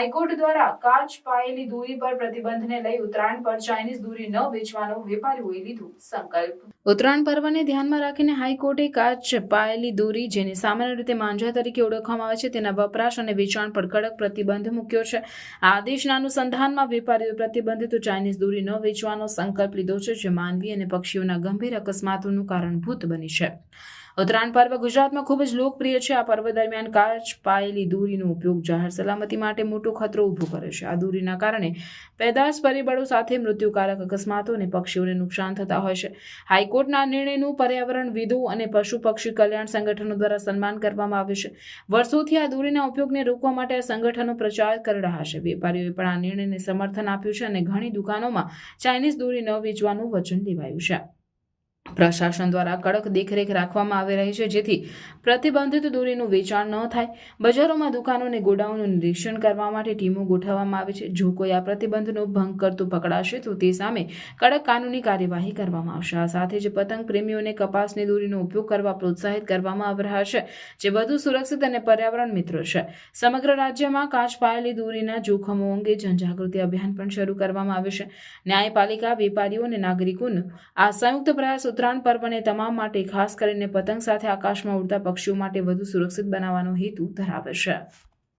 High court દ્વારા કાચ પાયેલી દૂરી પર પ્રતિબંધને લઈ ઉત્તરાયણ પર ચાઇનીઝ દૂરી ન વેચવાનો વેપારીઓએ લીધો સંકલ્પ. ઉત્તરાયણ પર્વને ધ્યાનમાં રાખીને હાઈકોર્ટે કાચ પાયેલી દૂરી, જેને સામાન્ય રીતે માંજા તરીકે ઓળખવામાં આવે છે, તેના વપરાશ અને વેચાણ પર કડક પ્રતિબંધ મૂક્યો છે. આ આદેશના અનુસંધાનમાં વેપારીઓએ પ્રતિબંધિત ચાઇનીઝ દૂરી ન વેચવાનો સંકલ્પ લીધો છે, જે માનવી અને પક્ષીઓના ગંભીર અકસ્માતોનું કારણભૂત બની છે. ઉત્તરાયણ પર્વ ગુજરાતમાં ખૂબ જ લોકપ્રિય છે. આ પર્વ દરમિયાન કાચ પાયેલી દૂરીનો ઉપયોગ જાહેર સલામતી માટે મોટો ખતરો ઊભો કરે છે. આ દૂરીના કારણે પેદાશ પરિબળો સાથે મૃત્યુકારક અકસ્માતો અને પક્ષીઓને નુકસાન થતા હોય છે. હાઈકોર્ટના નિર્ણયનું પર્યાવરણવિદો અને પશુ પક્ષી કલ્યાણ સંગઠનો દ્વારા સન્માન કરવામાં આવ્યું છે. વર્ષોથી આ દૂરીના ઉપયોગને રોકવા માટે આ સંગઠનો પ્રચાર કરી રહ્યા છે. વેપારીઓએ પણ આ નિર્ણયને સમર્થન આપ્યું છે અને ઘણી દુકાનોમાં ચાઇનીઝ દૂરી ન વેચવાનું વચન લેવાયું છે. પ્રશાસન દ્વારા કડક દેખરેખ રાખવામાં આવી રહી છે, જેથી પ્રતિબંધિત દૂરીનું વેચાણ ન થાય. બજારોમાં દુકાનો અને ગોડાઉનનું નિરીક્ષણ કરવા માટે ટીમો ગોઠવવામાં આવે છે. જો કોઈ આ પ્રતિબંધનો ભંગ કરતું પકડાશે, તો તે સામે કડક કાનૂની કાર્યવાહી કરવામાં આવશે. આ સાથે જ પતંગ પ્રેમીઓને કપાસની દૂરીનો ઉપયોગ કરવા પ્રોત્સાહિત કરવામાં આવી રહ્યા છે, જે વધુ સુરક્ષિત અને પર્યાવરણ મિત્ર છે. સમગ્ર રાજ્યમાં કાચ પાયેલી દૂરીના જોખમો અંગે જનજાગૃતિ અભિયાન પણ શરૂ કરવામાં આવ્યું છે. ન્યાયપાલિકા, વેપારીઓ અને નાગરિકોનો આ સંયુક્ત પ્રયાસ ઉત્તરાયણ પર્વને તમામ માટે, ખાસ કરીને પતંગ સાથે આકાશમાં ઉડતા પક્ષીઓ માટે વધુ સુરક્ષિત બનાવવાનો હેતુ ધરાવે છે.